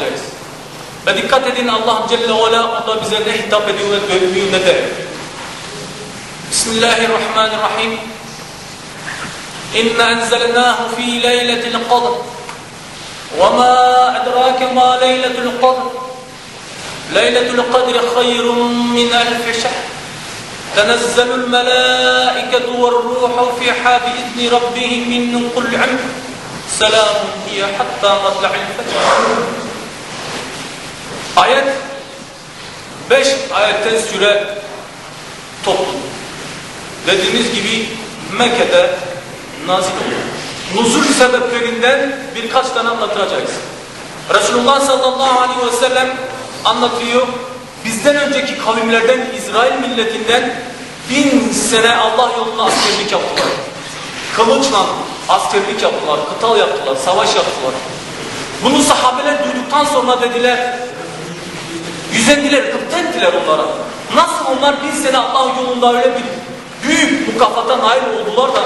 جائز بدي dikkat edin Allah Celle ve Ala Allah bize ne hitap ediyor ve görünüyor ne der. Bismillahirrahmanirrahim. İnna enzelnahu fi leyletil qadr. Ve ma edrake ma leyletul qadr. Leyletul kadri hayrun min elfi şehr. تنزل الملائكة والروح فيها بإذن ربهم من كل عمر سلام هي حتى مطلع الفجر Ayet 5 ayetten süre toplu. Dediğimiz gibi Mekke'de nazil oldu. Nuzul sebeplerinden birkaç tane anlatacağız. Resulullah sallallahu aleyhi ve sellem anlatıyor. Bizden önceki kavimlerden İsrail milletinden bin sene Allah yolunda askerlik yaptılar. Kılıçla askerlik yaptılar, kıtal yaptılar, savaş yaptılar. Bunu sahabeler duyduktan sonra dediler, yüzendiler, gıpta ettiler onlara. Nasıl onlar bin sene Allah yolunda öyle bir büyük mukafata nail oldular da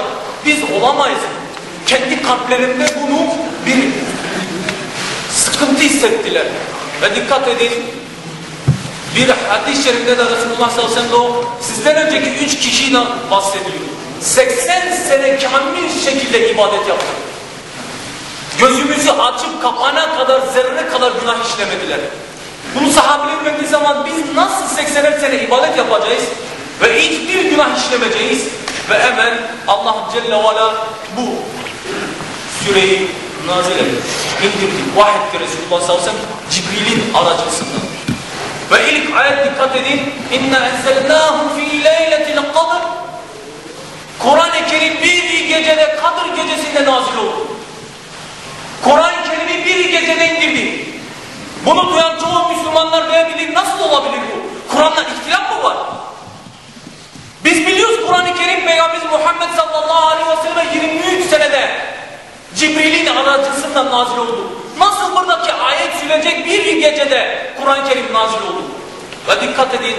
biz olamayız. Kendi kalplerinde bunu bir sıkıntı hissettiler. Ve dikkat edin, bir hadis-i şerifte de Resulullah sallallahu aleyhi ve sellem o sizden önceki üç kişiden bahsediyor. 80 sene kamil şekilde ibadet yaptı. Gözümüzü açıp kapana kadar zerre kadar günah işlemediler. Bunu sahabeler verdiği zaman biz nasıl 80 sene ibadet yapacağız ve hiçbir günah işlemeyeceğiz ve hemen Allah Celle ve bu süreyi nazil etti. İndirdi. Vahyetti Resulullah sallallahu aleyhi ve sellem Cibril'in aracısından. Ve ilk ayet dikkat edin. İnne enzelnâhu fî leyletil kadr. Kur'an-ı Kerim bir gecede Kadir gecesinde nazil oldu. Kur'an-ı Kerim'i bir gecede indirdi. Bunu duyan çoğu Müslümanlar diyebilir. Nasıl olabilir bu? Kur'an'la ihtilaf mı var? Biz biliyoruz Kur'an-ı Kerim Peygamberimiz Muhammed sallallahu aleyhi ve sellem 23 senede Cibril'in aracısından nazil oldu. Nasıl buradaki ayet sürecek bir gecede Kur'an-ı Kerim nazil oldu? Ve dikkat edin.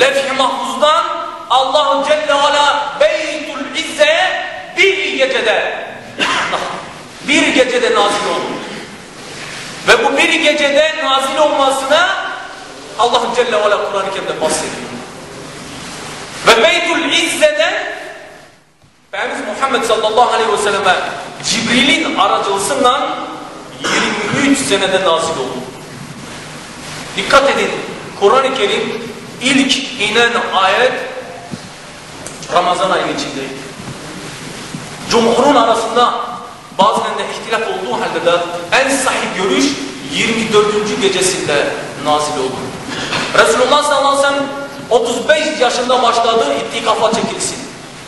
Lef-i Mahfuz'dan Allah Celle Ala Beytul İzze'ye bir gecede bir gecede nazil oldu. Ve bu bir gecede nazil olmasına Allah Celle ve Ala Kur'an-ı Kerim'de bahsediyor. Ve Beytul İzze'den Peygamberimiz Muhammed sallallahu aleyhi ve selleme Cibril'in aracılığından 23 senede nazil oldu. Dikkat edin. Kur'an-ı Kerim ilk inen ayet Ramazan ayının içindeydi. Cumhurun arasında bazılarında ihtilaf olduğu halde de en sahih görüş 24. gecesinde nazil oldu. Resulullah sallallahu aleyhi ve sellem 35 yaşında başladı itikafa çekilsin.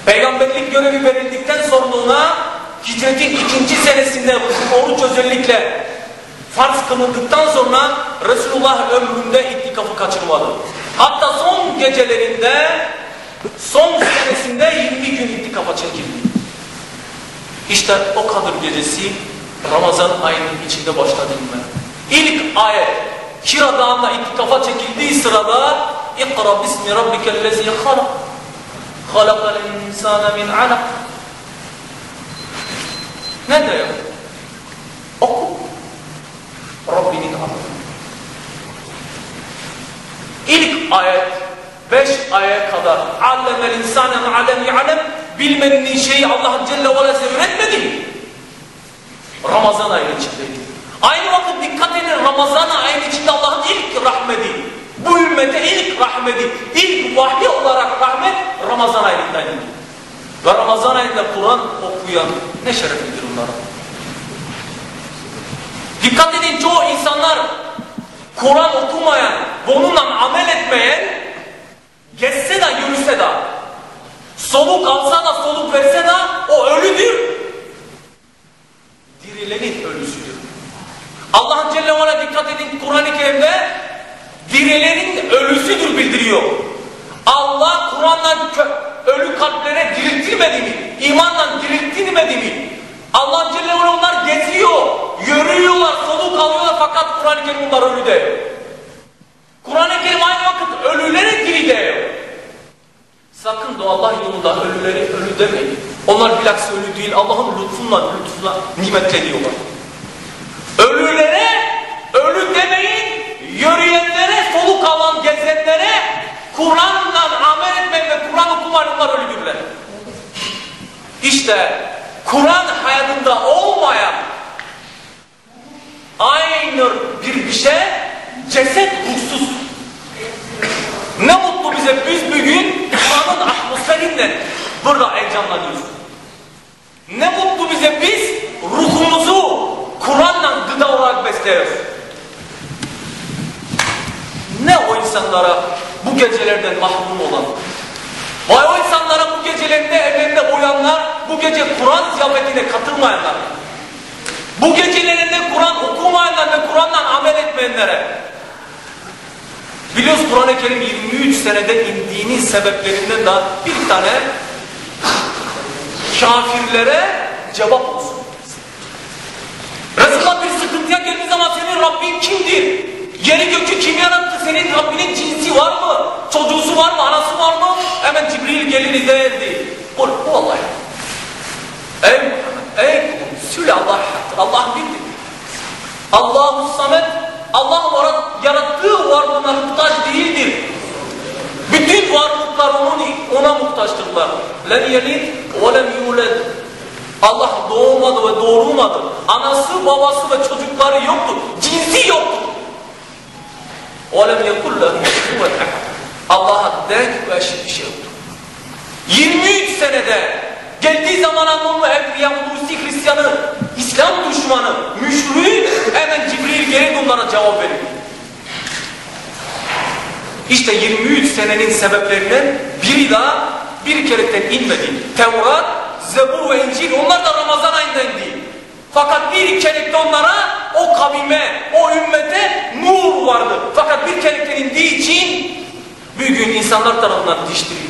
Peygamberlik görevi verildikten sonra hicretin ikinci senesinde oruç özellikle farz kılındıktan sonra Resulullah ömründe itikafı kaçırmadı. Hatta son gecelerinde son senesinde 20 gün itikafa çekildi. İşte o Kadir gecesi Ramazan ayının içinde başladı inme. İlk ayet Kira Dağı'nda itikafa çekildiği sırada İkra bismi rabbikellezi halak halakal insana min alak ne diyor? Oku. Rabbinin adı. İlk ayet beş aya kadar allemel insane ma'alem ya'lem bilmediğin şeyi Allah Celle ve Ala emretmedi. Ramazan ayının içindeydi. Aynı vakit dikkat edin Ramazan ayının içinde Allah'ın ilk rahmeti. Bu ümmete ilk rahmeti, ilk vahyi olarak rahmet Ramazan ayındaydı. Ve Ramazan ayında Kur'an okuyan ne şereflidir onlara. Dikkat edin çoğu insanlar Kur'an okumayan, bununla amel etmeyen geçse de yürüse de soluk alsa da soluk verse de o ölüdür. Dirilenin ölüsüdür. Allah Celle ve dikkat edin Kur'an-ı Kerim'de dirilenin ölüsüdür bildiriyor. Allah Kur'an'dan ölü kalplere diriltmedi mi? İmanla diriltmedi mi? Allah Celle ve onlar geziyor, yürüyorlar, soluk alıyorlar fakat Kur'an-ı Kerim onlar ölü. Allah yolunda ölüleri ölü demeyin. Onlar bilakis ölü değil. Allah'ın lütfunla, lütfunla nimetleniyorlar. Ölülere ölü demeyin. Yürüyenlere, soluk alan gezenlere Kur'an'la amel etmek Kur'an okumayanlar ölüdürler. İşte Kur'an hayatında olmayan aynı bir bir şey ceset ruhsuz. Ne mutlu bize biz bugün Kur'an'ın atmosferinden burada heyecanlanıyoruz. Ne mutlu bize biz ruhumuzu Kur'an'la gıda olarak besliyoruz. Ne o insanlara bu gecelerden mahrum olan, vay o insanlara bu gecelerinde evlerinde uyanlar, bu gece Kur'an ziyafetine katılmayanlar, bu gecelerinde Kur'an okumayanlar ve Kur'an'la amel etmeyenlere, biliyoruz Kur'an-ı Kerim 23 senede indiğinin sebeplerinden de bir tane kafirlere cevap olsun. Resulullah bir sıkıntıya geldiği zaman senin Rabbin kimdir? Yeri gökü kim yarattı? Senin Rabbinin cinsi var mı? Çocuğusu var mı? Anası var mı? Hemen Cibril gelir derdi. Kul bu Allah. Ey Muhammed, ey kulum, söyle Allah haktır. Allah bildir. Allahu Samet, Allah varlığına muhtaç değildir. Bütün varlıklar onun, ona muhtaçtırlar. Lem yelid ve lem yuled. Allah doğmadı ve doğurmadı. Anası, babası ve çocukları yoktu. Cinsi yoktu. وَلَمْ يَكُلْ لَهُ كُوَّةً Allah'a denk ve eşit bir şey yoktu. 23 senede geldiği zaman Anadolu Evliya, Hulusi Hristiyanı, İslam düşmanı, müşrüğü hemen Cibril gelip onlara cevap veriyor. İşte 23 senenin sebeplerinden biri daha bir kerekten inmedi. Tevrat, Zebur ve İncil onlar da Ramazan ayında indi. Fakat bir kerekte onlara o kavime, o ümmete nur vardı. Fakat bir kerekten indiği için bugün insanlar tarafından diştirildi.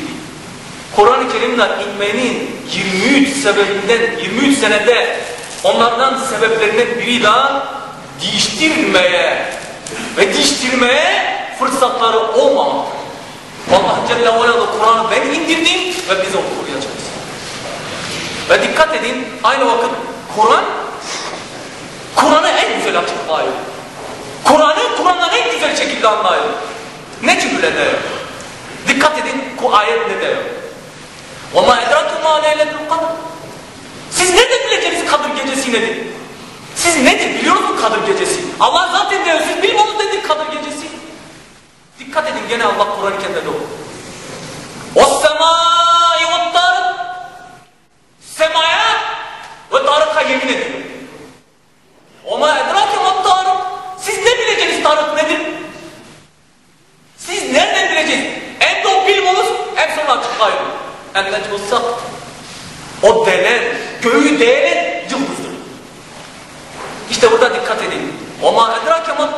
Kur'an-ı Kerim'den inmenin 23 sebebinden, 23 senede onlardan sebeplerinden biri daha değiştirmeye ve değiştirmeye fırsatları olmamak. Allah Celle ve Ala Kur'an'ı ben indirdim ve biz onu koruyacağız. Ve dikkat edin aynı vakit Kur'an Kur'an'ı en güzel açıklıyor. Kur'an'ı Kur'an'dan en güzel şekilde anlıyor. Ne gibi diyor? Dikkat edin bu ayet ne diyor? وَمَا اَدْرَكُمْ مَا لَيْلَةُ الْقَدْرِ Siz nereden bileceksiniz Kadir Gecesi nedir? Siz nedir biliyor musunuz Kadir Gecesi? Allah zaten diyor siz bilmiyorsunuz nedir Kadir Gecesi? Dikkat edin gene Allah Kur'an-ı Kerim'de diyor. وَالسَّمَاءِ وَالطَّارِقِ Semaya ve Tarık'a yemin ediyor. وَمَا اَدْرَاكَ وَالطَّارِقِ Siz ne bileceksiniz Tarık nedir? Siz nereden bileceksiniz? Hem de o bilmeniz hem sonra açıklayın. اَنَّجْمُ السَّقْتِ O denen, göğü değenen yıldızdır. İşte burada dikkat edin. وَمَا اَدْرَاكَ مَا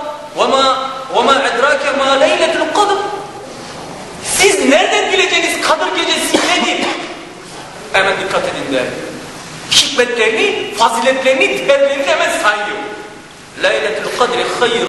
ma leyletul kadr. Siz nereden bileceğiniz Kadir gecesi nedir? Hemen dikkat edin der. Hikmetlerini, faziletlerini, değerlerini hemen sayıyor. Leyletul kadri hayır.